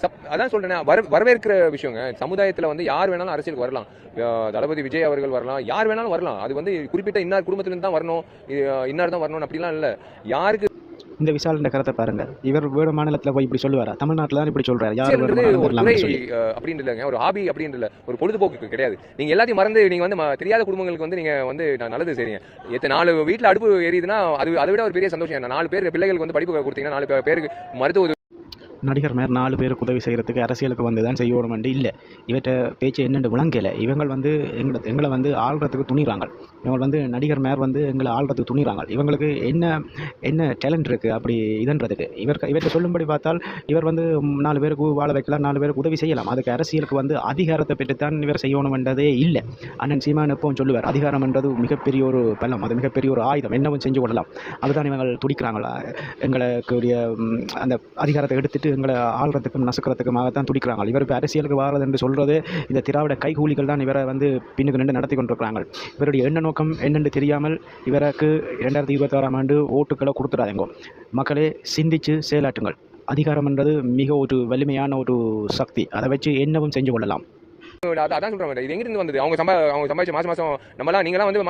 Sub அதான் சொல்றேன் வர வரவேற்கிற விஷயங்க. சமுதாயத்துல வந்து யார் வேணாலும் அரசியலுக்கு வரலாம். தளபதி விஜய் அவர்கள் வரலாம். யார் வேணாலும் வரலாம். அது வந்து குறிப்பிட்ட இன்னார் குடும்பத்துல இருந்து தான் வரணும். இன்னார் தான் வரணும் அப்படிலாம் இல்ல. யாருக்கு இந்த விசால் இந்த கருத்தை பாருங்க. இவர் வேறு மாநிலத்தில் போய் இப்படி சொல்லுவாரா? தமிழ்நாட்டில் தான் இப்படி சொல்றாரு. யார் அப்படின்னு இல்லைங்க. ஒரு ஹாபி அப்படின்னு இல்ல. ஒரு பொழுதுபோக்கு கிடையாது. நீங்க எல்லாத்தையும் மறந்து நீங்க வந்து தெரியாத குடும்பங்களுக்கு வந்து நீங்க வந்து நான் நல்லது செய்றீங்க. எத்தனை நாலு வீட்ல அடுப்பு எரியுதுன்னா அது அதை விட ஒரு பெரிய சந்தோஷம். நாலு பேர் பிள்ளைகளுக்கு வந்து படிப்பு கொடுத்தீங்கன்னா நாலு பேருக்கு மருத்துவ நடிகர் மேர் நாலு பேருக்கு உதவி செய்கிறதுக்கு அரசியலுக்கு வந்து தான் செய்யணும் என்று இல்லை. இவற்றை பேச்சு என்னென்று விளங்கலை. இவங்கள் வந்து எங்களை எங்களை வந்து ஆள்றதுக்கு துணிகிறாங்க இவங்க வந்து நடிகர் மேர் வந்து எங்களை ஆள்றதுக்கு துணிகிறாங்க இவங்களுக்கு என்ன என்ன டேலண்ட் இருக்குது அப்படி இதுன்றதுக்கு. இவர் இவற்றை சொல்லும்படி பார்த்தால் இவர் வந்து நாலு பேருக்கு வாழ வைக்கலாம் நாலு பேருக்கு உதவி செய்யலாம். அதுக்கு அரசியலுக்கு வந்து அதிகாரத்தை பெற்றுத்தான் இவர் செய்யணுமென்றதே இல்லை. அண்ணன் சீமான் எப்பவும் சொல்லுவார் அதிகாரம் என்றது மிகப்பெரிய ஒரு பலம் அது மிகப்பெரிய ஒரு ஆயுதம். என்னவும் செஞ்சு கொள்ளலாம். அதுதான் இவங்க துடிக்கிறாங்களா? எங்களுக்குரிய அந்த அதிகாரத்தை எடுத்துட்டு எங்களை ஆள்றதுக்கும் நசுக்கிறதுக்குமாகத்தான் துடிக்கிறாங்க. இவர் இப்போ அரசியலுக்கு வாரது என்று சொல்கிறது இந்த திராவிட கைகூலிகள் தான் இவரை வந்து பின்னுக்கு நின்று நடத்தி கொண்டிருக்கிறாங்க. இவருடைய என்ன நோக்கம் என்னென்று தெரியாமல் இவருக்கு இரண்டாயிரத்தி இருபத்தாறாம் ஆண்டு ஓட்டுக்களை கொடுத்துடாதீங்க மக்களே சிந்தித்து செயலாட்டுங்கள் அதிகாரம்ன்றது மிக ஒரு வலிமையான ஒரு சக்தி. அதை வச்சு என்னவும் செஞ்சு கொள்ளலாம். அதான் அதான் இது எங்கிருந்து வந்தது? அவங்க சம்பா அவங்க சம்பாதிச்சு மாதம் மாதம் நம்மளாம் நீங்களாம் வந்து